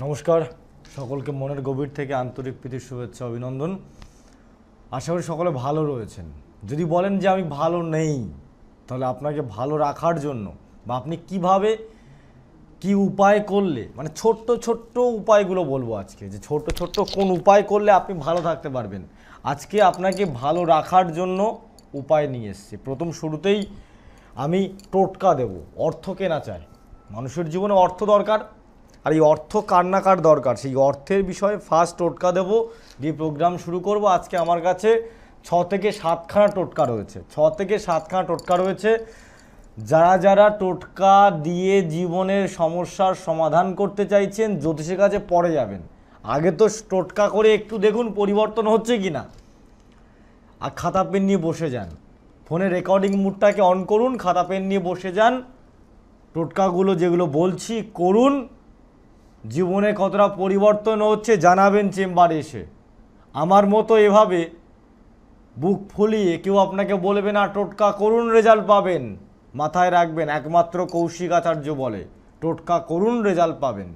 নমস্কার। সকলকে মনের গভীর থেকে আন্তরিক প্রীতির শুভেচ্ছা, অভিনন্দন। আশা করি সকলে ভালো রয়েছেন। যদি বলেন যে আমি ভালো নেই, তাহলে আপনাকে ভালো রাখার জন্য বা আপনি কীভাবে কি উপায় করলে মানে ছোট্ট ছোট্ট উপায়গুলো বলব আজকে, যে ছোট্ট ছোট্ট কোন উপায় করলে আপনি ভালো থাকতে পারবেন। আজকে আপনাকে ভালো রাখার জন্য উপায় নিয়ে এসেছি। প্রথম শুরুতেই আমি টোটকা দেব, অর্থ কেনা চাই। মানুষের জীবনে অর্থ দরকার আর এই অর্থ কার না কার দরকার? সেই অর্থের বিষয়ে ফার্স্ট টোটকা দেব দিয়ে প্রোগ্রাম শুরু করব। আজকে আমার কাছে ছ থেকে সাতখানা টোটকা রয়েছে। ছ থেকে সাতখানা টোটকা রয়েছে। যারা যারা টোটকা দিয়ে জীবনের সমস্যার সমাধান করতে চাইছেন, জ্যোতিষের কাছে পরে যাবেন। আগে তো টোটকা করে একটু দেখুন পরিবর্তন হচ্ছে কি না আর খাতা পেন নিয়ে বসে যান। ফোনে রেকর্ডিং মুডটাকে অন করুন, খাতা পেন নিয়ে বসে যান। টোটকাগুলো যেগুলো বলছি, করুন। জীবনে কতটা পরিবর্তন হচ্ছে জানাবেন চেম্বারে এসে। আমার মতো এভাবে বুক ফুলিয়ে কেউ আপনাকে বলবে না, টোটকা করুন রেজাল্ট পাবেন। মাথায় রাখবেন, একমাত্র কৌশিক আচার্য বলে, টোটকা করুন রেজাল্ট পাবেন।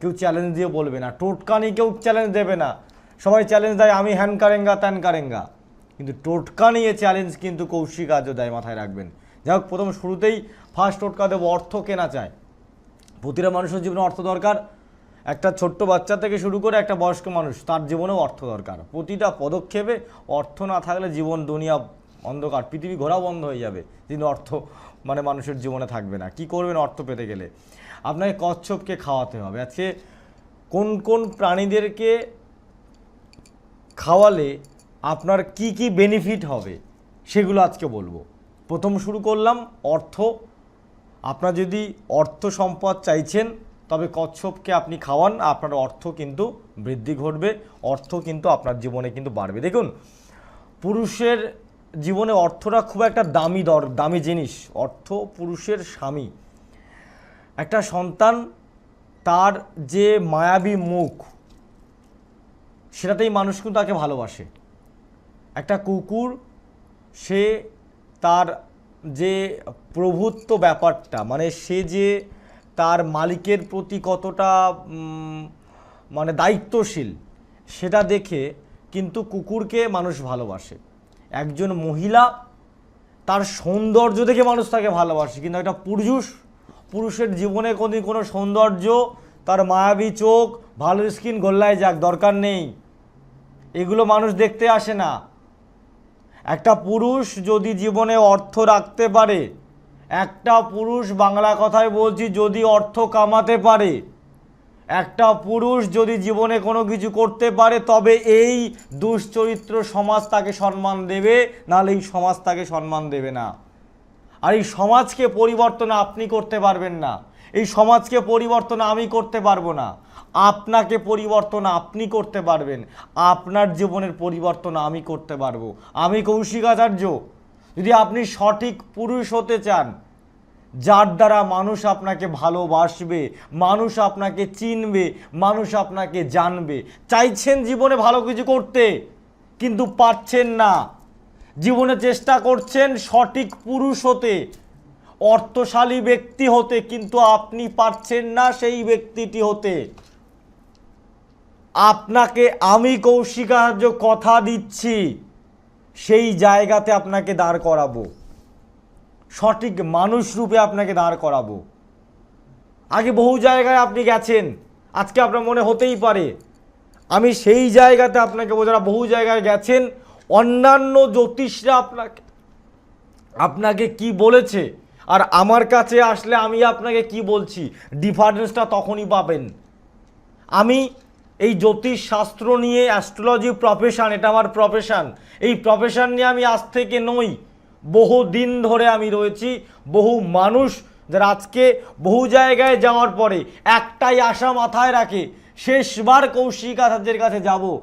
কেউ চ্যালেঞ্জ দিয়ে বলবে না, টোটকা নিয়ে কেউ চ্যালেঞ্জ দেবে না। সবাই চ্যালেঞ্জ দেয়, আমি হ্যান কারেঙ্গা, ত্যান কারেঙ্গা। কিন্তু টোটকা নিয়ে চ্যালেঞ্জ কিন্তু কৌশিক আজও দেয় মাথায় রাখবেন। যাই হোক, প্রথম শুরুতেই ফার্স্ট টোটকা দেবো, অর্থ কেনা চায় প্রতিটা মানুষের জীবনে অর্থ দরকার। একটা ছোট্ট বাচ্চা থেকে শুরু করে একটা বয়স্ক মানুষ, তার জীবনেও অর্থ দরকার। প্রতিটা পদক্ষেপে অর্থ না থাকলে জীবন, দুনিয়া অন্ধকার, পৃথিবী ঘোরা বন্ধ হয়ে যাবে। কিন্তু অর্থ মানে মানুষের জীবনে থাকবে না। কি করবেন অর্থ পেতে গেলে? আপনাকে কচ্ছপকে খাওয়াতে হবে। আজকে কোন কোন প্রাণীদেরকে খাওয়ালে আপনার কি কি বেনিফিট হবে? সেগুলো আজকে বলব। প্রথম শুরু করলাম অর্থ। আপনার যদি অর্থ সম্পদ চাইছেন তবে কচ্ছপকে আপনি খাওয়ান, আপনার অর্থ কিন্তু বৃদ্ধি ঘটবে, অর্থ কিন্তু আপনার জীবনে কিন্তু বাড়বে। দেখুন, পুরুষের জীবনে অর্থটা খুব একটা দামি দর, দামি জিনিস। অর্থ পুরুষের স্বামী। একটা সন্তান, তার যে মায়াবী মুখ, সেটাতেই মানুষ কিন্তু তাকে ভালোবাসে। একটা কুকুর, সে তার যে প্রভুত্ব ব্যাপারটা মানে সে যে তার মালিকের প্রতি কতটা মানে দায়িত্বশীল, সেটা দেখে কিন্তু কুকুরকে মানুষ ভালোবাসে। একজন মহিলা তার সৌন্দর্য দেখে মানুষ তাকে ভালোবাসে, কিন্তু একটা পুরুষ, পুরুষের জীবনে কোনো কোনো সৌন্দর্য, তার মায়াবী চোখ, ভালো স্কিন, গোল্লায় যাক, দরকার নেই। এগুলো মানুষ দেখতে আসে না। একটা পুরুষ যদি জীবনে অর্থ রাখতে পারে একটা পুরুষ বাংলা কথায় বলছি যদি অর্থ কামাতে পারে, একটা পুরুষ যদি জীবনে কোনো কিছু করতে পারে, তবে এই দুশ্চরিত্র সমাজ তাকে সম্মান দেবে, নাহলে এই সমাজ তাকে সম্মান দেবে না। আর এই সমাজকে পরিবর্তন আপনি করতে পারবেন না। এই সমাজকে পরিবর্তন আমি করতে পারব না। আপনাকে পরিবর্তন আপনি করতে পারবেন। আপনার জীবনের পরিবর্তন আমি করতে পারব। আমি কৌশিক আচার্য। যদি আপনি সঠিক পুরুষ হতে চান যার দ্বারা মানুষ আপনাকে ভালোবাসবে, মানুষ আপনাকে চিনবে, মানুষ আপনাকে জানবে। চাইছেন জীবনে ভালো কিছু করতে, কিন্তু পারছেন না। জীবনে চেষ্টা করছেন সঠিক পুরুষ হতে, অর্থশালী ব্যক্তি হতে, কিন্তু আপনি পারছেন না সেই ব্যক্তিটি হতে। আপনাকে আমি কৌশিকার্য কথা দিচ্ছি, সেই জায়গাতে আপনাকে দাঁড় করাবো। সঠিক মানুষ রূপে আপনাকে দাঁড় করাবো। আগে বহু জায়গায় আপনি গেছেন, আজকে আপনার মনে হতেই পারে। আমি সেই জায়গাতে আপনাকে বোঝারা বহু জায়গায় গেছেন, অন্যান্য জ্যোতিষরা আপনাকে আপনাকে কি বলেছে? আর আমার কাছে আসলে আমি আপনাকে কি বলছি? ডিফারেন্সটা তখনই পাবেন। আমি এই জ্যোতিষ শাস্ত্র নিয়ে অ্যাস্ট্রোলজি প্রফেশন এটা আমার প্রফেশান এই প্রফেশন নিয়ে আমি আজ থেকে নই। বহু দিন ধরে আমি রয়েছি, বহু মানুষ যারা আজকে বহু জায়গায় যাওয়ার পরে একটাই আশা মাথায় রাখে, শেষবার কৌশিক আচার্যের কাছে যাব,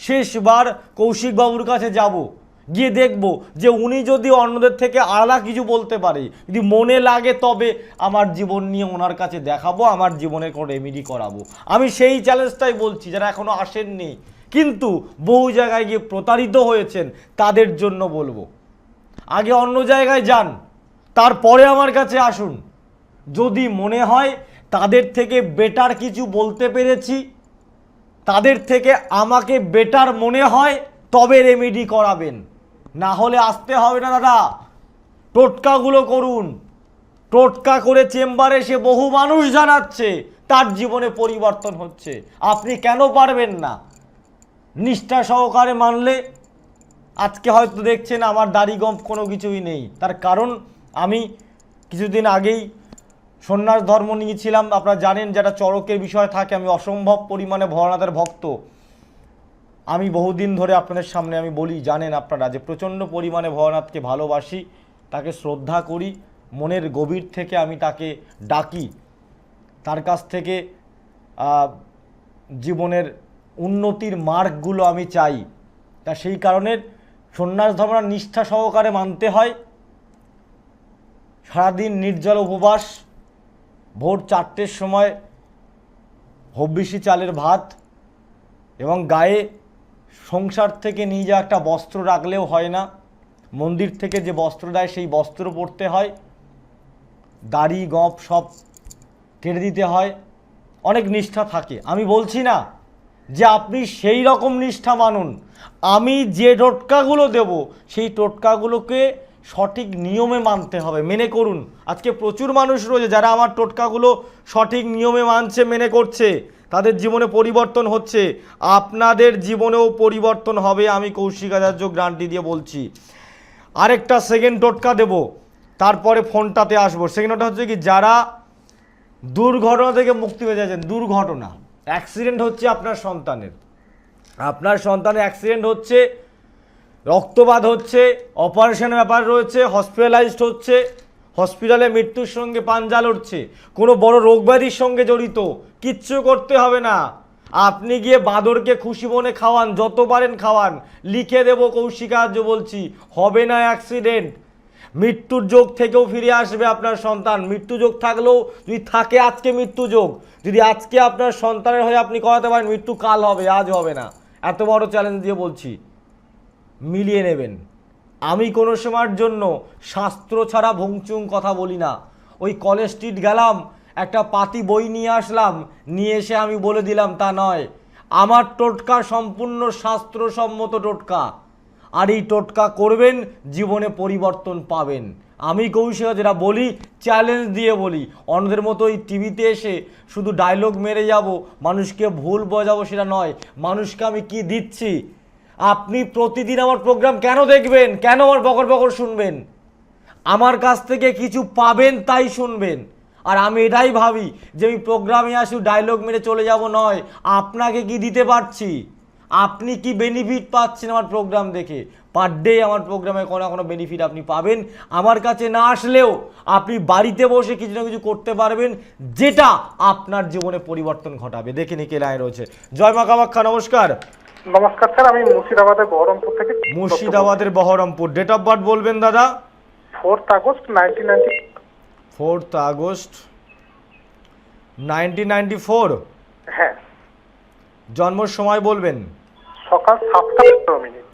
শেষবার কৌশিকবাবুর কাছে যাব, গিয়ে দেখব যে উনি যদি অন্যদের থেকে আলাদা কিছু বলতে পারে, যদি মনে লাগে তবে আমার জীবন নিয়ে ওনার কাছে দেখাবো, আমার জীবনের কোনো রেমিডি করাবো। আমি সেই চ্যালেঞ্জটাই বলছি, যারা এখনও আসেননি। কিন্তু বহু জায়গায় গিয়ে প্রতারিত হয়েছেন, তাদের জন্য বলব। আগে অন্য জায়গায় যান, তারপরে আমার কাছে আসুন। যদি মনে হয় তাদের থেকে বেটার কিছু বলতে পেরেছি, তাদের থেকে আমাকে বেটার মনে হয়, তবে রেমেডি করাবেন। না হলে আসতে হবে না, দাদা। টোটকাগুলো করুন। টোটকা করে চেম্বারে সে বহু মানুষ জানাচ্ছে, তার জীবনে পরিবর্তন হচ্ছে। আপনি কেন পারবেন না? নিষ্ঠা সহকারে মানলে আজকে হয়তো দেখছেন আমার দাড়ি গম্প কোনো কিছুই নেই। তার কারণ আমি কিছুদিন আগেই সন্ন্যাস ধর্ম নিয়েছিলাম। আপনারা জানেন যেটা চরকের বিষয় থাকে, আমি অসম্ভব পরিমাণে ভরনাথের ভক্ত। আমি বহুদিন ধরে আপনাদের সামনে আমি বলি, জানেন আপনারা যে প্রচণ্ড পরিমাণে ভরনাথকে ভালোবাসি, তাকে শ্রদ্ধা করি, মনের গভীর থেকে আমি তাকে ডাকি। তার কাছ থেকে জীবনের উন্নতির মার্গগুলো আমি চাই। তা সেই কারণে সন্ন্যাস ধর্মটা নিষ্ঠা সহকারে মানতে হয়। সারাদিন নির্জল উপবাস, ভোর চারটের সময় হব্বিসি চালের ভাত এবং গায়ে সংসার থেকে নিয়ে যাওয়া একটা বস্ত্র রাখলেও হয় না। মন্দির থেকে যে বস্ত্র দেয়, সেই বস্ত্র পরতে হয়। দাড়ি, গপ সব কেটে দিতে হয়। অনেক নিষ্ঠা থাকে। আমি বলছি না যে আপনি সেই রকম নিষ্ঠা মানুন। আমি যে টোটকাগুলো দেব, সেই টোটকাগুলোকে সঠিক নিয়মে মানতে হবে। মেনে করুন। আজকে প্রচুর মানুষ রয়েছে যারা আমার টোটকাগুলো সঠিক নিয়মে মানছে, মেনে করছে। তাদের জীবনে পরিবর্তন হচ্ছে। আপনাদের জীবনেও পরিবর্তন হবে, আমি কৌশিক আচার্য গ্রান্টি দিয়ে বলছি। আরেকটা সেকেন্ড টোটকা দেব, তারপরে ফোনটাতে আসব। সেকেন্ডটা হচ্ছে কি, যারা দুর্ঘটনা থেকে মুক্তি পেয়ে যাচ্ছেন দুর্ঘটনা। অ্যাক্সিডেন্ট হচ্ছে আপনার সন্তানের। আপনার সন্তানের অ্যাক্সিডেন্ট হচ্ছে রক্তপাত হচ্ছে অপারেশনের ব্যাপার রয়েছে হসপিটালাইজড হচ্ছে হসপিটালে মৃত্যুর সঙ্গে পাঞ্জা লড়ছে, কোনো বড় রোগব্যাধির সঙ্গে জড়িত, কিচ্ছু করতে হবে না। আপনি গিয়ে বাঁদরকে খুশি মনে খাওয়ান যত পারেন খাওয়ান, লিখে দেবো কৌশিকার্য বলছি, হবে না অ্যাক্সিডেন্ট মৃত্যুর যোগ থেকেও ফিরে আসবে আপনার সন্তান। মৃত্যু যোগ থাকলেও যদি থাকে আজকে মৃত্যু যোগ, যদি আজকে আপনার সন্তানের হয়ে আপনি করাতে পারেন, মৃত্যু কাল হবে, আজ হবে না। এত বড় চ্যালেঞ্জ দিয়ে বলছি, মিলিয়ে নেবেন। আমি কোনো সময়ের জন্য শাস্ত্র ছাড়া ভংচুং কথা বলি না। ওই কলেজ স্ট্রিট গেলাম, একটা পাতি বই নিয়ে আসলাম, নিয়ে এসে আমি বলে দিলাম, তা নয়। আমার টোটকা সম্পূর্ণ শাস্ত্রসম্মত টোটকা। আর এই টোটকা করবেন, জীবনে পরিবর্তন পাবেন। আমি কৌশিক, যেটা বলি চ্যালেঞ্জ দিয়ে বলি। অন্যদের মতো এই টিভিতে এসে শুধু ডায়লগ মেরে যাব, মানুষকে ভুল বোঝাবো সেটা নয়। মানুষকে আমি কি দিচ্ছি? আপনি প্রতিদিন আমার প্রোগ্রাম কেন দেখবেন? কেন আমার বকর বকর শুনবেন? আমার কাছ থেকে কিছু পাবেন, তাই শুনবেন। আর আমি এটাই ভাবি যে আমি প্রোগ্রামে আসি ডায়লগ মেরে চলে যাব নয়, আপনাকে কি দিতে পারছি? আপনি কি বেনিফিট পাচ্ছেন আমার প্রোগ্রাম দেখে? পার ডে আমার প্রোগ্রামে কোনো না কোনো বেনিফিট আপনি পাবেন। আমার কাছে না আসলেও আপনি বাড়িতে বসে কিছু না কিছু করতে পারবেন যেটা আপনার জীবনে পরিবর্তন ঘটাবে। দেখে নিকে লাইন রয়েছে। জয় মা কামাখ্যা নমস্কার। নমস্কার স্যার আমি মুর্শিদাবাদের বহরমপুর থেকে মুর্শিদাবাদের বহরমপুর। ডেট অফ বার্থ বলবেন দাদা? Fourth August nineteen ninety fourth August nineteen ninety four হ্যাঁ। জন্মর সময় বলবেন? সকাল সাতটা পনেরো মিনিট।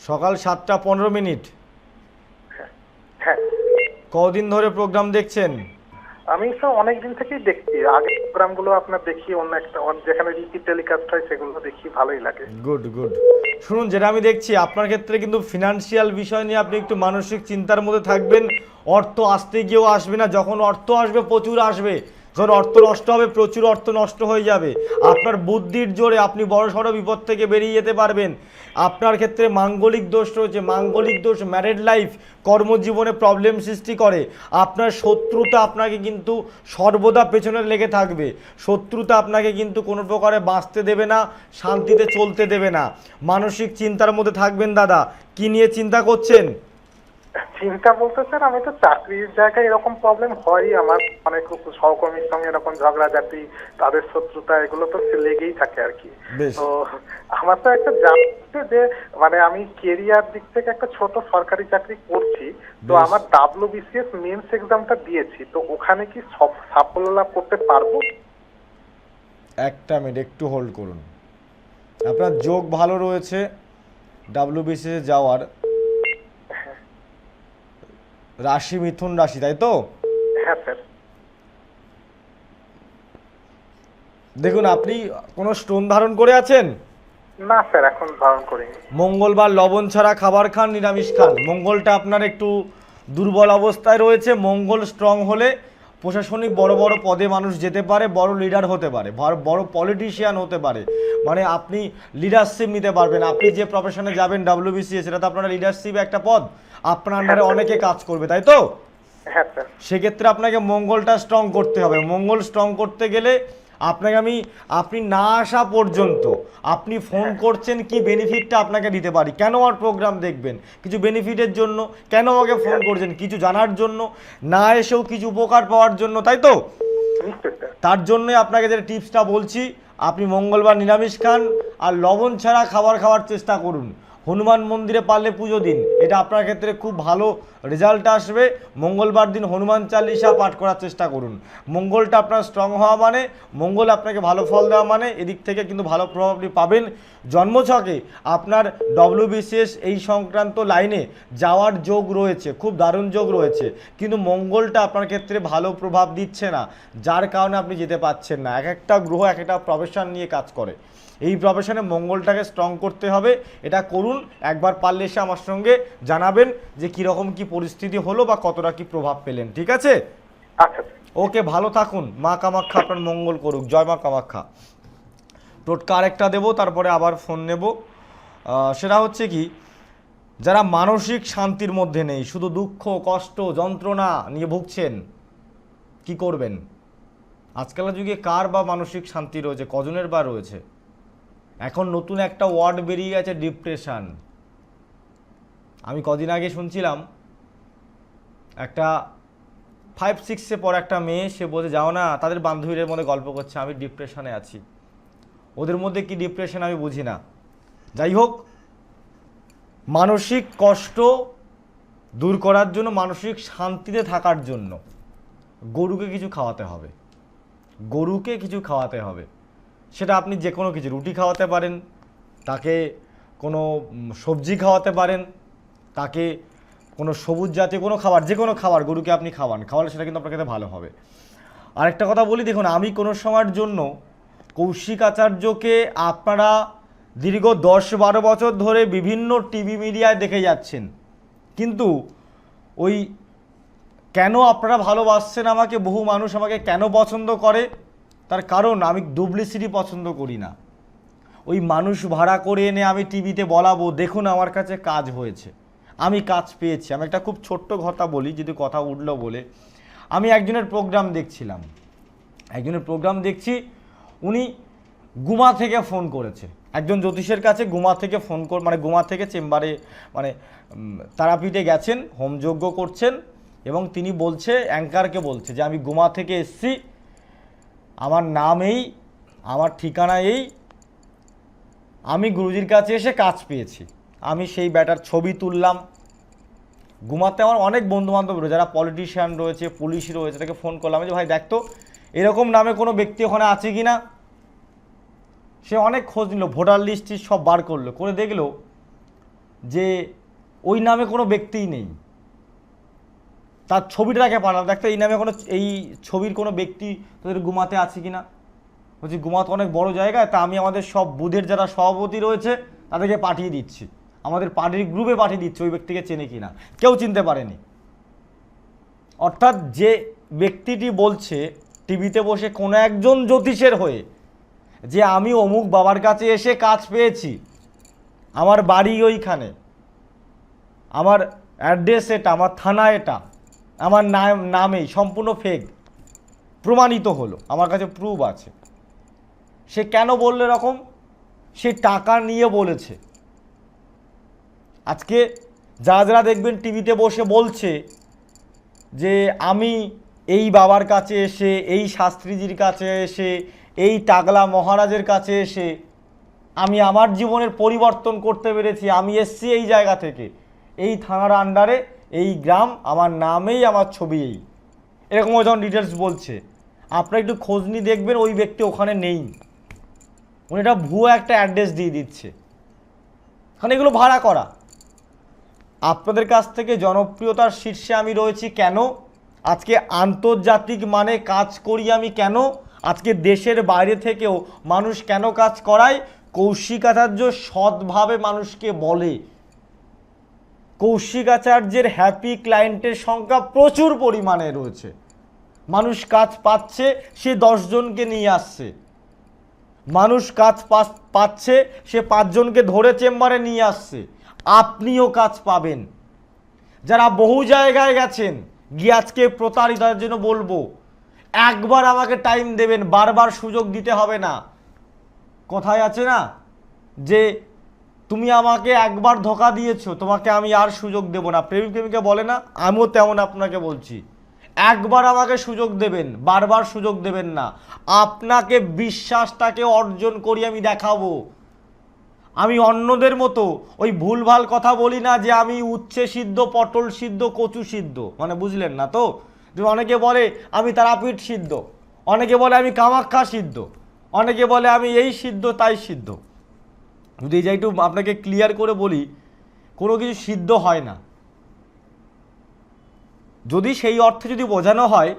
সকাল সাতটা পনেরো মিনিট। হ্যাঁ কদিন ধরে প্রোগ্রাম দেখছেন? আমি স্যার অনেক দিন থেকেই দেখছি। আগে প্রোগ্রামগুলো আপনার দেখি অন্য একটা যেখানে রিপিট টেলিকাস্ট হয় সেগুলো দেখি ভালোই লাগে। গুড গুড শুনুন যেটা আমি দেখছি আপনার ক্ষেত্রে কিন্তু ফিনান্সিয়াল বিষয় নিয়ে আপনি একটু মানসিক চিন্তার মধ্যে থাকবেন। অর্থ আসতে গিয়েও আসবে না। যখন অর্থ আসবে প্রচুর আসবে। যখন অর্থ নষ্ট হবে, প্রচুর অর্থ নষ্ট হয়ে যাবে। আপনার বুদ্ধির জোরে আপনি বড় সড়ো বিপদ থেকে বেরিয়ে যেতে পারবেন। আপনার ক্ষেত্রে মাঙ্গলিক দোষ রয়েছে। মাঙ্গলিক দোষ ম্যারেড লাইফ কর্মজীবনে প্রবলেম সৃষ্টি করে। আপনার শত্রুতা আপনাকে কিন্তু সর্বদা পেছনে লেগে থাকবে। শত্রুতা আপনাকে কিন্তু কোনো প্রকারে বাঁচতে দেবে না, শান্তিতে চলতে দেবে না। মানসিক চিন্তার মধ্যে থাকবেন দাদা। কি নিয়ে চিন্তা করছেন? চিন্তা বলতে স্যার আমি তো চাকরির জায়গায় এরকম প্রবলেম হয়ই আমার। অনেক সহকর্মীর সঙ্গে এরকম ঝগড়াঝাটি তাদের শত্রুতা এগুলো তো লেগেই থাকে আর কি। তো আমার তো একটা জানতে যে মানে আমি কেরিয়ার দিক থেকে একটা ছোট সরকারি চাকরি করছি তো। আমার ডাব্লিউ বিসিএস মেন্স এক্সামটা দিয়েছি তো ওখানে কি সব সাফল্য লাভ করতে পারব? একটা মিনিট একটু হোল্ড করুন। আপনার যোগ ভালো রয়েছে ডাব্লিউবিসিএ যাওয়ার। রাশি মিথুন রাশি তাই তো? হ্যাঁ স্যার। দেখুন আপনি কোনো স্টোন ধারণ করে আছেন? না স্যার এখন ধারণ করিনি। মঙ্গলবার লবণ ছাড়া খাবার খান নিরামিষ খান। মঙ্গলটা আপনার একটু দুর্বল অবস্থায় রয়েছে। মঙ্গল স্ট্রং হলে প্রশাসনিক বড় বড় পদে মানুষ যেতে পারে বড় লিডার হতে পারে বড়- পলিটিশিয়ান হতে পারে। মানে আপনি লিডারশিপ নিতে পারবেন। আপনি যে প্রফেশনে যাবেন ডাব্লিউবিসিএস সেটা তো আপনার লিডারশিপ একটা পদ। আপনার আন্ডারে অনেকে কাজ করবে তাই তো? হ্যাঁ সেক্ষেত্রে আপনাকে মঙ্গলটা স্ট্রং করতে হবে। মঙ্গল স্ট্রং করতে গেলে আপনাকে আমি আপনি না আসা পর্যন্ত আপনি ফোন করছেন কি বেনিফিটটা আপনাকে দিতে পারি? কেন আমার প্রোগ্রাম দেখবেন? কিছু বেনিফিটের জন্য কেন আমাকে ফোন করছেন? কিছু জানার জন্য? না এসেও কিছু উপকার পাওয়ার জন্য তাই তো? তার জন্যই আপনাকে যে টিপসটা বলছি আপনি মঙ্গলবার নিরামিষ খান আর লবণ ছাড়া খাবার খাওয়ার চেষ্টা করুন। হনুমান মন্দিরে পারলে পুজো দিন। এটা আপনার ক্ষেত্রে খুব ভালো রেজাল্ট আসবে। মঙ্গলবার দিন হনুমান চালিসা পাঠ করার চেষ্টা করুন। মঙ্গলটা আপনার স্ট্রং হওয়া মানে মঙ্গল আপনাকে ভালো ফল দেওয়া মানে এদিক থেকে কিন্তু ভালো প্রভাব আপনি পাবেন। জন্মছকে আপনার ডব্লিউবিসিএস এই সংক্রান্ত লাইনে যাওয়ার যোগ রয়েছে, খুব দারুণ যোগ রয়েছে। কিন্তু মঙ্গলটা আপনার ক্ষেত্রে ভালো প্রভাব দিচ্ছে না, যার কারণে আপনি যেতে পাচ্ছেন না। এক একটা গ্রহ এক একটা প্রফেশন নিয়ে কাজ করে। এই প্রফেশনে মঙ্গলটাকে স্ট্রং করতে হবে এটা করুন। একবার পারলে এসে আমার সঙ্গে জানাবেন যে কীরকম কি পরিস্থিতি হলো বা কতটা কি প্রভাব পেলেন ঠিক আছে? আচ্ছা। ওকে ভালো থাকুন। মা কামাখ্যা আপনার মঙ্গল করুক। জয় মা কামাখ্যা। টোটকা আরেকটা দেবো তারপরে আবার ফোন নেব। সেটা হচ্ছে কি যারা মানসিক শান্তির মধ্যে নেই শুধু দুঃখ কষ্ট যন্ত্রণা নিয়ে ভুগছেন কি করবেন? আজকালের যুগে কার বা মানসিক শান্তি রয়েছে? কজনের বা রয়েছে? এখন নতুন একটা ওয়ার্ড বেরিয়ে গেছে, ডিপ্রেশান। আমি কদিন আগে শুনছিলাম, একটা ফাইভ সিক্সে পর একটা মেয়ে, সে বলতে যাও না, তাদের বান্ধবীদের মধ্যে গল্প করছে, আমি ডিপ্রেশনে আছি। ওদের মধ্যে কি ডিপ্রেশন আমি বুঝি না। যাই হোক, মানসিক কষ্ট দূর করার জন্য, মানসিক শান্তিতে থাকার জন্য গরুকে কিছু খাওয়াতে হবে। গরুকে কিছু খাওয়াতে হবে। সেটা আপনি যে কোনো কিছু, রুটি খাওয়াতে পারেন, তাকে কোনো সবজি খাওয়াতে পারেন, তাকে কোনো সবুজ জাতীয় কোনো খাবার, যে কোনো খাবার গরুকে আপনি খাওয়ান, খাওয়ালে সেটা কিন্তু আপনার খেতে ভালো হবে। আরেকটা কথা বলি, দেখুন, আমি কোনো সময়ের জন্য কৌশিক আচার্যকে আপনারা দীর্ঘ দশ বারো বছর ধরে বিভিন্ন টিভি মিডিয়ায় দেখে যাচ্ছেন। কিন্তু ওই কেন আপনারা ভালোবাসছেন আমাকে, বহু মানুষ আমাকে কেন পছন্দ করে? তার কারণ আমি ডুপ্লিসিটি পছন্দ করি না। ওই মানুষ ভাড়া করে এনে আমি টিভিতে বলাবো, দেখুন আমার কাছে কাজ হয়েছে। আমি কাজ পেয়েছি। আমি একটা খুব ছোট্ট কথা বলি, যদি কথা উঠল বলে। আমি একজনের প্রোগ্রাম দেখছিলাম। একজনের প্রোগ্রাম দেখছি, উনি গুমা থেকে ফোন করেছে। একজন জ্যোতিষের কাছে গুমা থেকে ফোন কর মানে গুমা থেকে চেম্বারে মানে তারাপীঠে গেছেন, হোমযজ্ঞ করছেন এবং তিনি বলছে, অ্যাঙ্কারকে বলছে যে, আমি গুমা থেকে এসছি আমার নাম এই, আমার ঠিকানা এই। আমি গুরুজির কাছে এসে কাজ পেয়েছি। আমি সেই ব্যাটার ছবি তুললাম। ঘুমাতে আমার অনেক বন্ধু বান্ধব রয়েছে, যারা পলিটিশিয়ান রয়েছে পুলিশ রয়েছে তাকে ফোন করলাম। যে ভাই দেখতো এরকম নামে কোনো ব্যক্তি ওখানে আছে কি না সে অনেক খোঁজ নিল, ভোটার লিস্ট সব বার করল, করে দেখল যে ওই নামে কোনো ব্যক্তিই নেই। তার ছবিটাকে পাঠালাম দেখতো এই নামে কোনো, এই ছবির কোনো ব্যক্তি তোদের ঘুমাতে আছে কি না বলছি ঘুমাতে অনেক বড় জায়গায় তা আমি আমাদের সব বুধের যারা সভাপতি রয়েছে, তাদেরকে পাঠিয়ে দিচ্ছি। আমাদের পার্টির গ্রুপে পাঠিয়ে দিচ্ছি, ওই ব্যক্তিকে চেনে কি না কেউ চিনতে পারেনি। অর্থাৎ যে ব্যক্তিটি বলছে, টিভিতে বসে কোনো একজন জ্যোতিষের হয়ে, যে আমি অমুক বাবার কাছে এসে কাজ পেয়েছি, আমার বাড়ি ওইখানে, আমার অ্যাড্রেস এটা, আমার থানা এটা আমার নাম নামেই সম্পূর্ণ ফেক প্রমাণিত হলো, আমার কাছে প্রুফ আছে। সে কেন বলল এরকম? সে টাকা নিয়ে বলেছে। আজকে যারা যারা দেখবেন টিভিতে বসে বলছে যে আমি এই বাবার কাছে এসে, এই শাস্ত্রীজির কাছে এসে, এই টাগলা মহারাজের কাছে এসে আমি আমার জীবনের পরিবর্তন করতে পেরেছি, আমি এসছি এই জায়গা থেকে, এই থানার আন্ডারে এই গ্রাম আমার নামেই, আমার ছবি এই এরকম যখন ডিটেলস বলছে। আপনারা একটু খোঁজ নিয়ে দেখবেন, ওই ব্যক্তি ওখানে নেই। উনি একটা ভুয়ো একটা অ্যাড্রেস দিয়ে দিচ্ছে। কারণ এগুলো ভাড়া করা। আপনাদের কাছ থেকে জনপ্রিয়তার শীর্ষে আমি রয়েছি কেন? আজকে আন্তর্জাতিক মানে কাজ করি আমি কেন? আজকে দেশের বাইরে থেকেও মানুষ কেন কাজ করায়? কৌশিকাচার্য সৎভাবে মানুষকে বলে। কৌশিকাচার্যের হ্যাপি ক্লায়েন্টের সংখ্যা প্রচুর পরিমাণে রয়েছে। মানুষ কাজ পাচ্ছে, সে দশজনকে নিয়ে আসছে। মানুষ কাজ পাচ্ছে, সে পাঁচজনকে ধরে চেম্বারে নিয়ে আসছে। আপনিও কাজ পাবেন। যারা বহু জায়গায় গেছেন, গিয়ে আজকে প্রতারিতার জন্য বলব, একবার আমাকে টাইম দেবেন, বারবার সুযোগ দিতে হবে না। কথায় আছে না? যে তুমি আমাকে একবার ধোকা দিয়েছ, তোমাকে আমি আর সুযোগ দেব না। প্রেমিক প্রেমিকা বলে না, আমিও তেমন আপনাকে বলছি। একবার আমাকে সুযোগ দেবেন, বারবার সুযোগ দেবেন না। আপনাকে বিশ্বাসটাকে অর্জন করি আমি দেখাবো। আমি অন্যদের মতো, ওই ভুলভাল কথা বলি না যে আমি উচ্ছে সিদ্ধ, পটল সিদ্ধ, কচু সিদ্ধ। মানে বুঝলেন না তো? অনেকে বলে, আমি তারাপীঠ সিদ্ধ। অনেকে বলে, আমি কামাখ্যা সিদ্ধ। অনেকে বলে, আমি এই সিদ্ধ, তাই সিদ্ধ। যদি এই একটু আপনাকে ক্লিয়ার করে বলি, কোনো কিছু সিদ্ধ হয় না। যদি সেই অর্থে যদি বোঝানো হয়,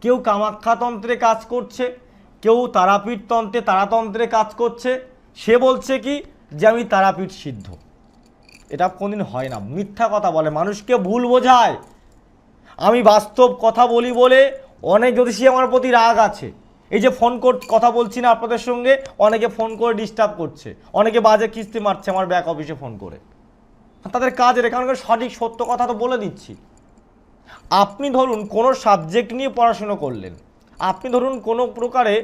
কেউ কামাখ্যাতন্ত্রে কাজ করছে, কেউ তারাপীঠ তন্ত্রে, তারাতন্ত্রে কাজ করছে, সে বলছে কি যে আমি তারাপীঠ সিদ্ধ। এটা কোনদিন হয় না। মিথ্যা কথা বলে, মানুষকে ভুল বোঝায়। আমি বাস্তব কথা বলি বলে অনেক জ্যোতিষী আমার প্রতি রাগ আছে। এই যে ফোন কর কথা বলছি না আপনাদের সঙ্গে, অনেকে ফোন করে ডিস্টার্ব করছে। অনেকে বাজে কিস্তি মারছে আমার ব্যাক অফিসে ফোন করে। তাদের কাজ এটা, কারণ সঠিক সত্য কথা তো বলে দিচ্ছি। আপনি ধরুন কোনো সাবজেক্ট নিয়ে পড়াশুনো করলেন। আপনি ধরুন কোনো প্রকারে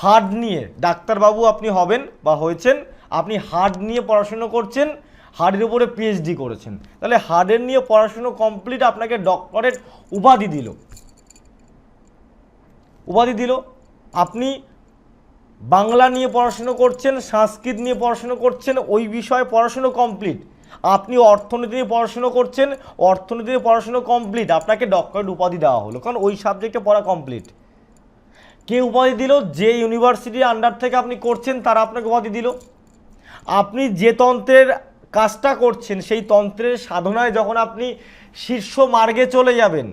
হার্ড নিয়ে, ডাক্তারবাবু আপনি হবেন বা হয়েছেন, আপনি হার্ড নিয়ে পড়াশুনো করছেন হার্ডের উপরে পিএইচডি করেছেন। তাহলে হার্ডের নিয়ে পড়াশুনো কমপ্লিট আপনাকে ডক্টরেট উপাধি দিল। উপাধি দিল। আপনি বাংলা নিয়ে পড়াশুনো করছেন, সংস্কৃত নিয়ে পড়াশুনো করছেন, ওই বিষয়ে পড়াশুনো কমপ্লিট আপনি অর্থনীতি নিয়ে পড়াশুনো করছেন, অর্থনীতি নিয়ে পড়াশুনো কমপ্লিট আপনাকে ডক্টরেট উপাধি দেওয়া হলো, কারণ ওই সাবজেক্টে পড়া কমপ্লিট কে উপাধি দিল? যে ইউনিভার্সিটির আন্ডার থেকে আপনি করছেন, তারা আপনাকে উপাধি দিল। আপনি যে তন্ত্রের কাজটা করছেন, সেই তন্ত্রের সাধনায় যখন আপনি শীর্ষ মার্গে চলে যাবেন,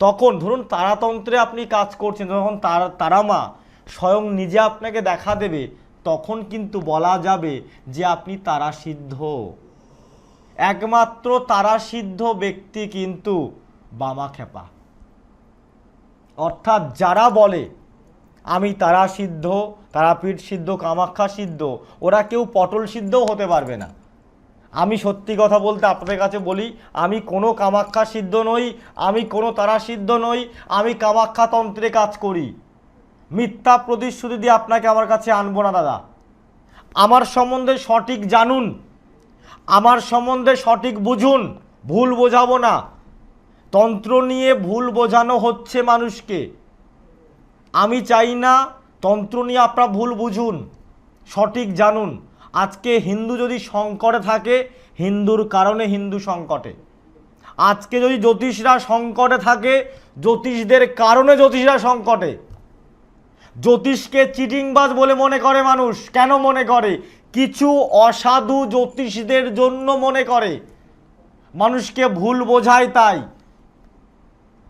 তখন ধরুন তারাতন্ত্রে আপনি কাজ করছেন যখন তারা তারা মা স্বয়ং নিজে আপনাকে দেখা দেবে, তখন কিন্তু বলা যাবে যে আপনি তারা সিদ্ধ একমাত্র তারা সিদ্ধ ব্যক্তি কিন্তু বামা খেপা অর্থাৎ যারা বলে, আমি তারা সিদ্ধ তারাপীঠ সিদ্ধ, কামাখ্যা সিদ্ধ, ওরা কেউ পটল সিদ্ধও হতে পারবে না। আমি সত্যি কথা বলতে আপনাদের কাছে বলি, আমি কোনো কামাখ্যা সিদ্ধ নই, আমি কোনো তারা সিদ্ধ নই, আমি কামাখ্যা তন্ত্রে কাজ করি। মিথ্যা প্রতিশ্রুতি দিয়ে আপনাকে আমার কাছে আনব না, দাদা। আমার সম্বন্ধে সঠিক জানুন। আমার সম্বন্ধে সঠিক বুঝুন। ভুল বোঝাবো না। তন্ত্র নিয়ে ভুল বোঝানো হচ্ছে মানুষকে। আমি চাই না তন্ত্র নিয়ে আপনারা ভুল বুঝুন, সঠিক জানুন। আজকে হিন্দু যদি সংকটে থাকে, হিন্দুর কারণে হিন্দু সংকটে। আজকে যদি জ্যোতিষরা সংকটে থাকে, জ্যোতিষদের কারণে জ্যোতিষরা সংকটে। জ্যোতিষকে চিটিংবাজ বলে মনে করে মানুষ। কেন মনে করে? কিছু অসাধু জ্যোতিষদের জন্য মনে করে। মানুষকে ভুল বোঝায় তাই।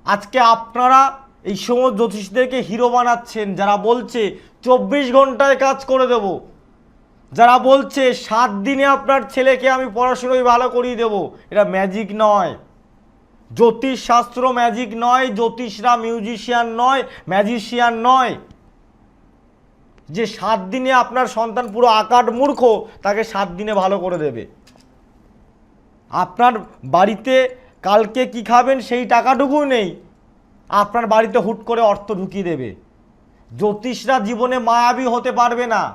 আজকে আপনারা এই সমস্ত জ্যোতিষদেরকে হিরো বানাচ্ছেন, যারা বলছে, চব্বিশ ঘন্টায় কাজ করে দেব। যারা বলছে, সাত দিনে আপনার ছেলেকে আমি পড়াশুনোই ভালো করিয়ে দেব। এটা ম্যাজিক নয়। জ্যোতিষ শাস্ত্র ম্যাজিক নয়, জ্যোতিষরা মিউজিশিয়ান নয় ম্যাজিশিয়ান নয়। যে সাত দিনে আপনার সন্তান পুরো আকাট মূর্খ, তাকে সাত দিনে ভালো করে দেবে। আপনার বাড়িতে কালকে কি খাবেন সেই টাকাটুকু নেই। আপনার বাড়িতে হুট করে অর্থ ঢুকিয়ে দেবে। জ্যোতিষরা জীবনে মায়াবী হতে পারবে না।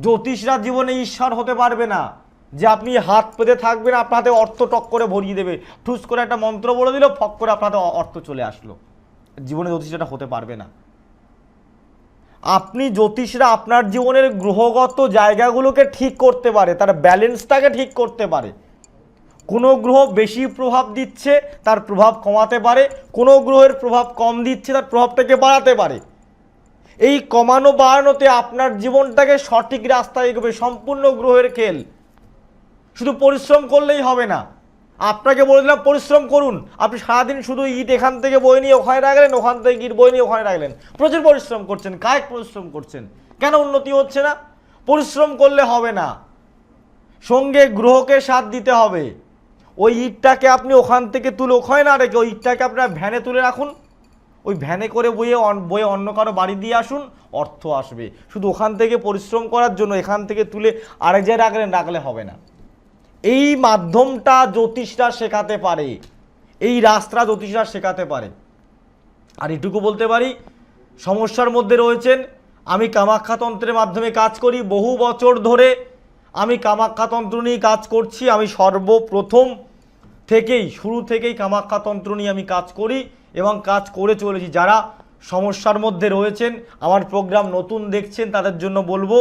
জ্যোতিষরা জীবনে ঈশ্বর হতে পারবে না। যে আপনি হাত পেতে থাকবেন, আপনার হাতে অর্থ টক করে ভরিয়ে দেবে। ঠুস করে একটা মন্ত্র বলে দিল, ফক করে আপনার অর্থ চলে আসলো। জীবনে জ্যোতিষটা হতে পারবে না। আপনি জ্যোতিষরা আপনার জীবনের গ্রহগত জায়গাগুলোকে ঠিক করতে পারে, তার ব্যালেন্সটাকে ঠিক করতে পারে। কোনো গ্রহ বেশি প্রভাব দিচ্ছে, তার প্রভাব কমাতে পারে। কোনো গ্রহের প্রভাব কম দিচ্ছে, তার প্রভাবটাকে বাড়াতে পারে। এই কমানো বাড়ানোতে আপনার জীবনটাকে সঠিক রাস্তায় এগোবে, সম্পূর্ণ গ্রহের খেল। শুধু পরিশ্রম করলেই হবে না। আপনাকে বলে দিলাম, পরিশ্রম করুন। আপনি সারাদিন শুধু ইট এখান থেকে বই নিয়ে ওখানে রাখলেন, ওখান থেকে ইট বই নিয়ে ওখানে রাখলেন। প্রচুর পরিশ্রম করছেন, কায়িক পরিশ্রম করছেন। কেন উন্নতি হচ্ছে না? পরিশ্রম করলে হবে না। সঙ্গে গ্রহকে সাথ দিতে হবে। ওই ইটটাকে আপনি ওখান থেকে তুলে, ওখানে না রেখে ওই ইটটাকে আপনার ভ্যানে তুলে রাখুন। ওই ভ্যানে করে বইয়ে বয়ে অন্য কারও বাড়ি দিয়ে আসুন, অর্থ আসবে। শুধু ওখান থেকে পরিশ্রম করার জন্য এখান থেকে তুলে আরেক জায়গায় রাখলেন, রাখলে হবে না। এই মাধ্যমটা জ্যোতিষরা শেখাতে পারে। এই রাস্তা জ্যোতিষরা শেখাতে পারে। আর এটুকু বলতে পারি, সমস্যার মধ্যে রয়েছেন, আমি কামাখ্যাতন্ত্রের মাধ্যমে কাজ করি, বহু বছর ধরে আমি কামাখ্যাতন্ত্র নিয়ে কাজ করছি, আমি সর্বপ্রথম থেকেই, শুরু থেকেই কামাখ্যাতন্ত্র নিয়ে আমি কাজ করি এবং কাজ করে চলেছি। যারা সমস্যার মধ্যে রয়েছেন, আমার প্রোগ্রাম নতুন দেখছেন, তাদের জন্য বলব,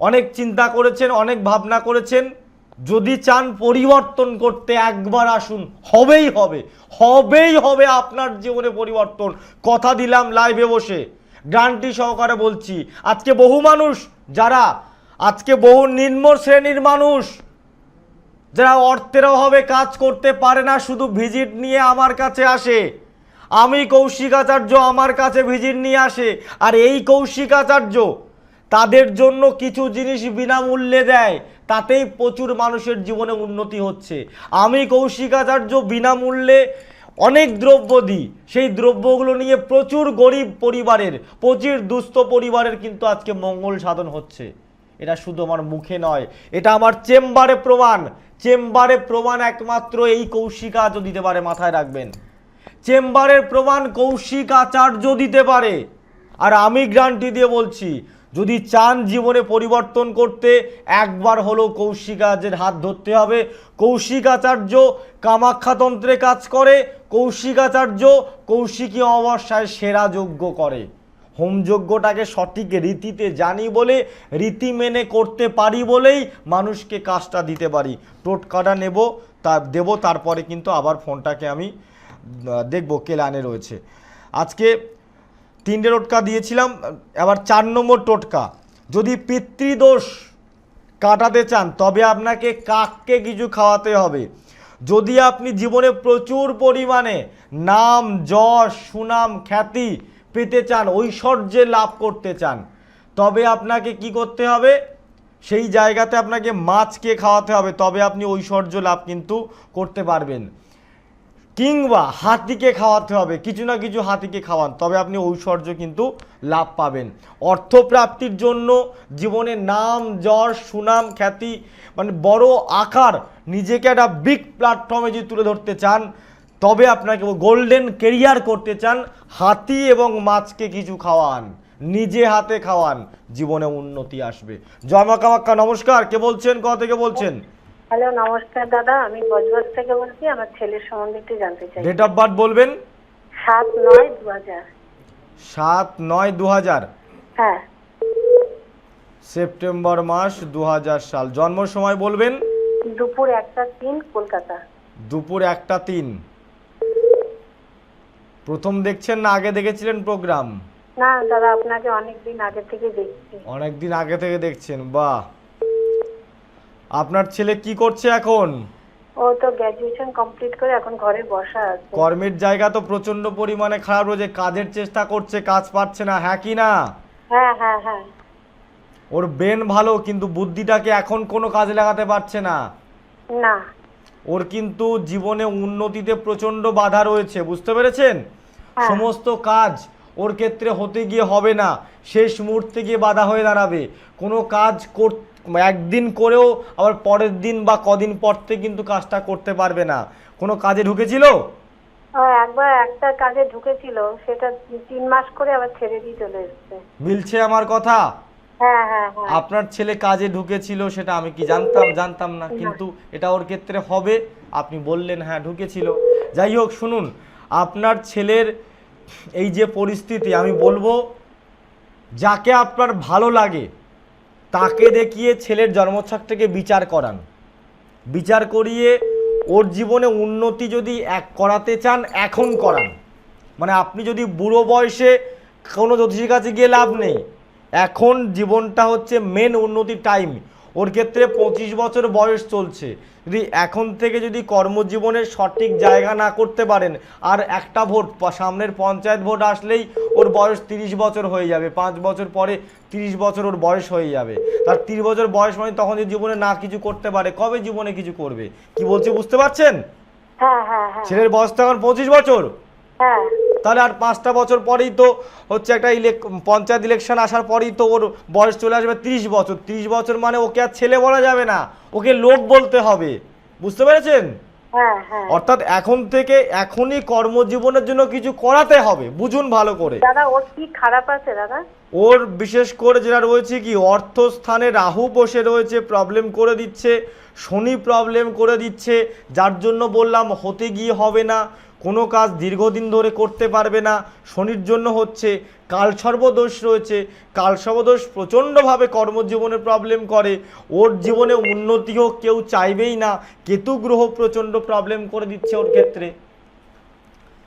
অনেক চিন্তা করেছেন, অনেক ভাবনা করেছেন যদি চান পরিবর্তন করতে, একবার আসুন। হবেই হবে। হবেই হবে আপনার জীবনে পরিবর্তন। কথা দিলাম লাইভে বসে। গ্রান্টি সহকারে বলছি, আজকে বহু মানুষ, যারা আজকে বহু নিম্ন শ্রেণির মানুষ, যারা অর্থের অভাবে কাজ করতে পারে না, শুধু ভিজিট নিয়ে আমার কাছে আসে। আমি কৌশিকাচার্য আমার কাছে ভিজিট নিয়ে আসে। আর এই কৌশিকাচার্য তাদের জন্য কিছু জিনিস বিনামূল্যে দেয়। তাতেই প্রচুর মানুষের জীবনে উন্নতি হচ্ছে। আমি কৌশিকাচার্য বিনামূল্যে অনেক দ্রব্য দিই। সেই দ্রব্যগুলো নিয়ে প্রচুর গরিব পরিবারের, প্রচুর দুস্থ পরিবারের কিন্তু আজকে মঙ্গল সাধন হচ্ছে। এটা শুধু আমার মুখে নয়, এটা আমার চেম্বারে প্রমাণ। চেম্বারে প্রমাণ একমাত্র এই কৌশিক আচার্য দিতে পারে, মাথায় রাখবেন। চেম্বারের প্রমাণ কৌশিক আচার্য দিতে পারে। আর আমি গ্রান্টি দিয়ে বলছি যদি চান জীবনে পরিবর্তন করতে, একবার হলো কৌশিক আচার্যের হাত ধরতে হবে। কৌশিক আচার্য কামাখ্যাতন্ত্রে কাজ করে, কৌশিক আচার্য কৌশিকী অমাবস্যায় সেরা যজ্ঞ করে। হোমযজ্ঞটাকে সঠিক রীতিতে জানি বলে, রীতি মেনে করতে পারি বলেই মানুষকে কাজটা দিতে পারি। টোটকাটা নেব, তা দেব, তারপরে কিন্তু আবার ফোনটাকে আমি দেখব কে লাইনে রয়েছে। আজকে তিনটে টোটকা দিয়েছিলাম এবার চার নম্বর টোটকা। যদি পিতৃদোষ কাটাতে চান, তবে আপনাকে কাককে কিছু খাওয়াতে হবে। যদি আপনি জীবনে প্রচুর পরিমাণে নাম, যশ, সুনাম, খ্যাতি পেতে চান, ঐশ্বর্যে লাভ করতে চান, তবে আপনাকে কি করতে হবে? সেই জায়গাতে আপনাকে মাছকে খাওয়াতে হবে, তবে আপনি ঐশ্বর্য লাভ কিন্তু করতে পারবেন। কিংবা হাতিকে খাওয়াতে হবে, কিছু না কিছু হাতিকে খাওয়ান, তবে আপনি ঐশ্বর্য কিন্তু লাভ পাবেন। অর্থপ্রাপ্তির জন্য জীবনে নাম, যশ, সুনাম, খ্যাতি মানে বড় আকার নিজেকে একটা বিগ প্ল্যাটফর্মে যদি তুলে ধরতে চান, তবে আপনাকে গোল্ডেন কেরিয়ার করতে চান, হাতি এবং মাছকে কিছু খাওয়ান, নিজে হাতে খাওয়ান, জীবনে উন্নতি আসবে। জমা কামাক্কা, নমস্কার, কে বলছেন ক থেকে বলছেন? হ্যালো নমস্কার দাদা আমি বজবজ থেকে বলছি আমার ছেলের সম্বন্ধে একটু জানতে চাই। ডেট অফ বার্থ বলবেন? সাত নয় দু হাজার। সাত নয় দু হাজার? হ্যাঁ। সেপ্টেম্বর মাস দু সাল। জন্ম সময় বলবেন? দুপুর একটা তিন কলকাতা। দুপুর একটা তিন। প্রথম দেখছেন না আগে দেখেছিলেন প্রোগ্রাম না দাদা আপনাকে অনেক দিন আগে থেকে দেখছি। অনেক দিন আগে থেকে দেখছেন বাহ। আপনার ছেলে কি করছে এখন? ও তো গ্র্যাজুয়েশন কমপ্লিট করে এখন ঘরে বসা আছে। কর্মের জায়গা তো প্রচণ্ড পরিমাণে খারাপ রয়েছে কাজের চেষ্টা করছে কাজ পাচ্ছে না হ্যাঁ কি না? হ্যাঁ হ্যাঁ হ্যাঁ। ওর ব্রেন ভালো কিন্তু বুদ্ধিটাকে এখন কোনো কাজে লাগাতে পারছে না। না। ওর কিন্তু জীবনে উন্নতিতে প্রচণ্ড বাধা রয়েছে বুঝতে পেরেছেন? হ্যাঁ। সমস্ত কাজ ওর ক্ষেত্রে হতে গিয়ে হবে না শেষ মুহূর্তে গিয়ে বাধা হয়ে দাঁড়াবে। কোনো কাজ কর একদিন করেও আবার পরের দিন বা কদিন পর থেকে কিন্তু কাজটা করতে পারবে না। কোনো কাজে ঢুকেছিল? ও একবার একটা কাজে ঢুকেছিল সেটা তিন মাস করে আবার ছেড়ে দিয়ে চলে এসছে। মিলছে আমার কথা? হ্যাঁ হ্যাঁ হ্যাঁ। আপনার ছেলে কাজে ঢুকেছিল সেটা আমি কি জানতাম? জানতাম না কিন্তু এটা ওর ক্ষেত্রে হবে। আপনি বললেন হ্যাঁ ঢুকেছিল। যাই হোক শুনুন আপনার ছেলের এই যে পরিস্থিতি আমি বলব যাকে আপনার ভালো লাগে তাকে দেখিয়ে ছেলের জন্মছকটাকে বিচার করান। বিচার করিয়ে ওর জীবনে উন্নতি যদি এক করাতে চান, এখন করান। মানে আপনি যদি বুড়ো বয়সে কোনো জ্যোতিষীর কাছে গিয়ে লাভ নেই, এখন জীবনটা হচ্ছে মেন উন্নতির টাইম ওর ক্ষেত্রে পঁচিশ বছর বয়স চলছে। যদি এখন থেকে যদি কর্মজীবনের সঠিক জায়গা না করতে পারেন আর একটা ভোট সামনের পঞ্চায়েত ভোট আসলেই ওর বয়স তিরিশ বছর হয়ে যাবে। পাঁচ বছর পরে তিরিশ বছর ওর বয়স হয়ে যাবে। তার তিরিশ বছর বয়স মানে তখন যদি জীবনে না কিছু করতে পারে কবে জীবনে কিছু করবে? কি বলছি বুঝতে পারছেন? হ্যাঁ হ্যাঁ হ্যাঁ। ছেলের বয়স তো এখন পঁচিশ বছর। হ্যাঁ। তাহলে আর পাঁচটা বছর পরেই তো হচ্ছে একটা ইলেক পঞ্চায়েত ইলেকশন আসার পরেই তো ওর বয়স চলে আসবে তিরিশ বছর। তিরিশ বছর মানে ওকে আর ছেলে বলা যাবে না। ওকে লোক বলতে হবে। বুঝতে পেরেছেন? হ্যাঁ হ্যাঁ। অর্থাৎ এখন থেকে এখনই কর্মজীবনের জন্য কিছু করাতে হবে। বুঝুন ভালো করে। দাদা ওর কি খারাপ আছে দাদা? ওর বিশেষ করে যেটা রয়েছে কি অর্থস্থানে রাহু বসে রয়েছে প্রবলেম করে দিচ্ছে শনি প্রবলেম করে দিচ্ছে যার জন্য বললাম হতে গিয়ে হবে না। কোনো কাজ দীর্ঘদিন ধরে করতে পারবে না। শনির জন্য হচ্ছে কালসর্বদোষ রয়েছে। কালসর্বদোষ প্রচণ্ডভাবে কর্মজীবনে প্রবলেম করে। ওর জীবনে উন্নতি হোক কেউ চাইবেই না। কেতু গ্রহ প্রচণ্ড প্রবলেম করে দিচ্ছে ওর ক্ষেত্রে।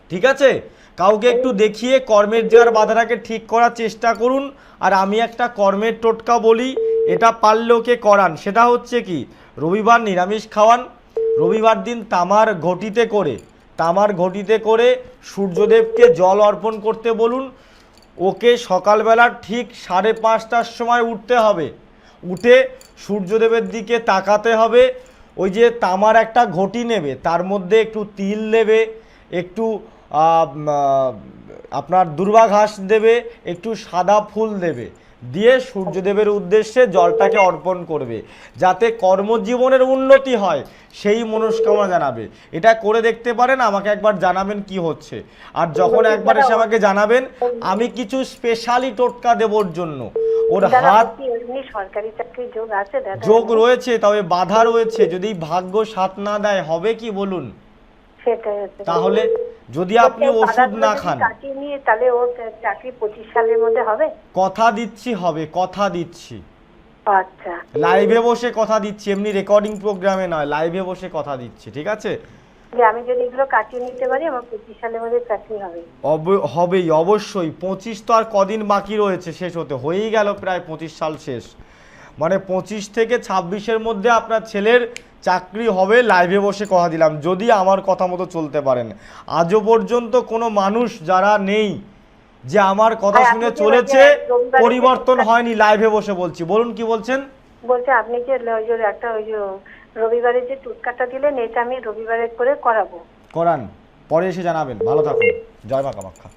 ঠিক আছে? কাউকে একটু দেখিয়ে কর্মের জায়গার বাধাটাকে ঠিক করার চেষ্টা করুন। আর আমি একটা কর্মের টোটকা বলি, এটা পারলে ওকে করান। সেটা হচ্ছে কি? রবিবার নিরামিষ খাওয়ান। রবিবার দিন তামার ঘটিতে করে। তামার ঘটিতে করে সূর্যদেবকে জল অর্পণ করতে বলুন। ওকে সকালবেলা ঠিক সাড়ে পাঁচটার সময় উঠতে হবে। উঠে সূর্যদেবের দিকে তাকাতে হবে। ওই যে তামার একটা ঘটি নেবে, তার মধ্যে একটু তিল দেবে, একটু আপনার দুর্বা ঘাস দেবে, একটু সাদা ফুল দেবে। দিয়ে সূর্যদেবের উদ্দেশ্যে জলটাকে অর্পণ করবে যাতে কর্মজীবনের উন্নতি হয় সেই মনস্কামনা জানাবে। এটা করে দেখতে পারেন আমাকে একবার জানাবেন কি হচ্ছে। আর যখন একবার এসে আমাকে জানাবেন আমি কিছু স্পেশালি টোটকা দেবর জন্য। ওর হাত যোগ রয়েছে তবে বাধা রয়েছে। যদি ভাগ্য সাথ না দেয় হবে কি বলুন? সেটাই তাহলে যদি আপনি ওষুধ না খান। কাটিয়ে নিয়ে তাহলে ওর চাকরি পঁচিশ সালের মধ্যে হবে? কথা দিচ্ছি হবে কথা দিচ্ছি। আচ্ছা। লাইভে বসে কথা দিচ্ছি এমনি রেকর্ডিং প্রোগ্রামে নয় লাইভে বসে কথা দিচ্ছি ঠিক আছে? আমি যদি এগুলো কাটিয়ে নিতে পারি আমার পঁচিশ সালের মধ্যে চাকরি হবে। অব- হবেই অবশ্যই। পঁচিশ তো আর কদিন বাকি রয়েছে শেষ হতে হয়েই গেল প্রায় পঁচিশ সাল শেষ। মানে পঁচিশ থেকে ছাব্বিশের মধ্যে আপনার ছেলের চাকরি হবে লাইভে বসে কথা দিলাম। যদি আমার কথা মতো চলতে পারেন। আজও পর্যন্ত কোনো মানুষ যারা নেই যে আমার কথা শুনে চলেছে পরিবর্তন হয়নি লাইভে বসে বলছি। বলুন কি বলছেন? বলছে আপনি যে ওই যে একটা ওই যে রবিবারে যে টুটকাটা দিলেন এটা আমি রবিবারে করে করাবো। করান পরে এসে জানাবেন। ভালো থাকুন। জয় মা কামাখ্যা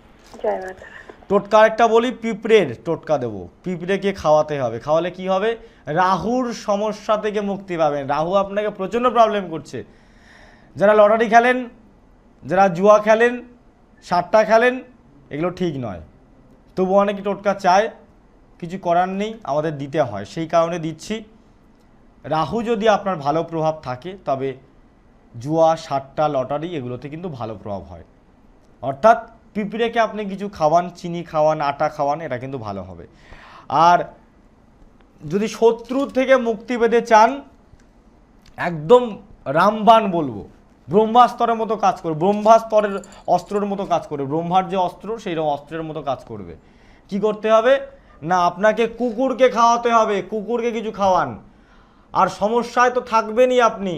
জয় মাতা টোটকা একটা বলি, পিঁপড়ের টোটকা দেবো। পিঁপড়েকে খাওয়াতে হবে। খাওয়ালে কি হবে? রাহুর সমস্যা থেকে মুক্তি পাবেন। রাহু আপনাকে প্রচণ্ড প্রবলেম করছে। যারা লটারি খেলেন, যারা জুয়া খেলেন, সাতটা খেলেন, এগুলো ঠিক নয়। তবু অনেকে টোটকা চায়, কিছু করার নেই, আমাদের দিতে হয়। সেই কারণে দিচ্ছি। রাহু যদি আপনার ভালো প্রভাব থাকে, তবে জুয়া, সাতটা, লটারি, এগুলোতে কিন্তু ভালো প্রভাব হয়। অর্থাৎ পিঁপড়েকে আপনি কিছু খাওয়ান, চিনি খাওয়ান, আটা খাওয়ান, এটা কিন্তু ভালো হবে। আর যদি শত্রু থেকে মুক্তি পেতে চান, একদম রামবান বলব, ব্রহ্মাস্তরের মতো কাজ করবে ব্রহ্মাস্তরের অস্ত্রের মতো কাজ করবে, ব্রহ্মার যে অস্ত্র সেই রকম অস্ত্রের মতো কাজ করবে। কি করতে হবে? না, আপনাকে কুকুরকে খাওয়াতে হবে, কুকুরকে কিছু খাওয়ান। আর সমস্যায় তো থাকবেনই আপনি।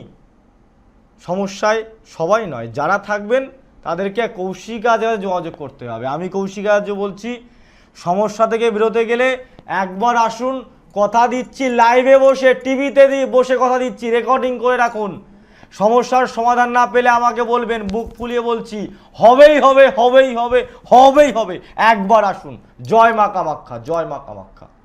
সমস্যায় সবাই নয়, যারা থাকবেন তাদেরকে কৌশিকাজে যোগাযোগ করতে হবে। আমি কৌশিকাজ বলছি, সমস্যা থেকে বেরোতে গেলে একবার আসুন, কথা দিচ্ছি লাইভে বসে টিভিতে বসে কথা দিচ্ছি রেকর্ডিং করে রাখুন। সমস্যার সমাধান না পেলে আমাকে বলবেন, বুক ফুলিয়ে বলছি, হবেই হবে হবেই হবে হবেই হবে। একবার আসুন। জয় মা কামাখ্যা জয় মা কামাখ্যা